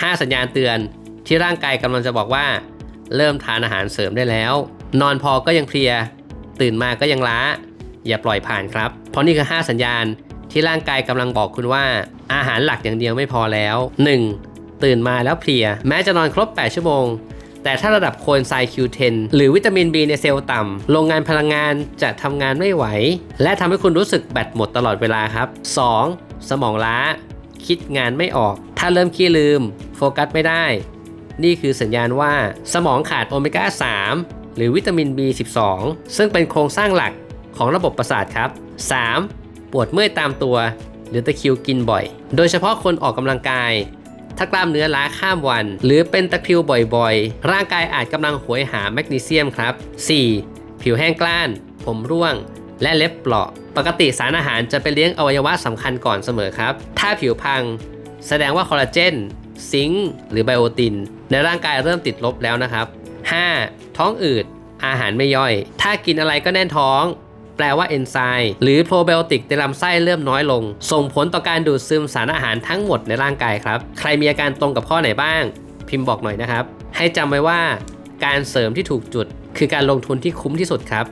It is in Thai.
5 สัญญาณเตือนที่ร่างกายกำลังจะบอกว่า เริ่มทานอาหารเสริมได้แล้ว นอนพอก็ยังเพลีย ตื่นมาก็ยังล้า อย่าปล่อยผ่านครับ เพราะนี่คือ 5 สัญญาณที่ร่างกายกำลังบอกคุณว่า อาหารหลักอย่างเดียวไม่พอแล้ว 1. ตื่นมาแล้วเพลีย แม้จะนอนครบ 8 ชั่วโมง แต่ถ้าระดับโคเอนไซม์ Q10 หรือวิตามิน B ในเซลล์ต่ำโรงงานพลังงานจะทำงานไม่ไหว และทำให้คุณรู้สึกแบตหมดตลอดเวลาครับ 2. สมองล้า คิดงานไม่ออกาเริ่มขี้ลืม โฟกัสไม่ได้ นี่คือสัญญาณว่าสมองขาดโอเมก้า 3 หรือวิตามิน B12 ซึ่งเป็นโครงสร้างหลักของระบบประสาทครับ 3. ปวดเมื่อยตามตัว หรือตะคริวกินบ่อย โดยเฉพาะคนออกกำลังกาย ถ้ากล้ามเนื้อล้าข้ามวัน หรือเป็นตะคริวบ่อยๆ ร่างกายอาจกำลังหวยหาแมกนีเซียมครับ 4. ผิวแห้งกล้าน ผมร่วง และเล็บเปราะ ปกติสารอาหารจะไปเลี้ยงอวัยวะสำคัญก่อนเสมอครับ ถ้าผิวพัง แสดงว่าคอลลาเจนซิงค์หรือไบโอติน ในร่างกายเริ่มติดลบแล้วนะครับ 5. ท้องอืด อาหารไม่ย่อย ถ้ากินอะไรก็แน่นท้อง แปลว่าเอนไซม์หรือโปรไบโอติกในลำไส้เริ่มน้อยลง ส่งผลต่อการดูดซึมสารอาหารทั้งหมดในร่างกายครับ ใครมีอาการตรงกับข้อไหนบ้าง พิมพ์บอกหน่อยนะครับ ให้จำไว้ว่า การเสริมที่ถูกจุด คือการลงทุนที่คุ้มที่สุดครับ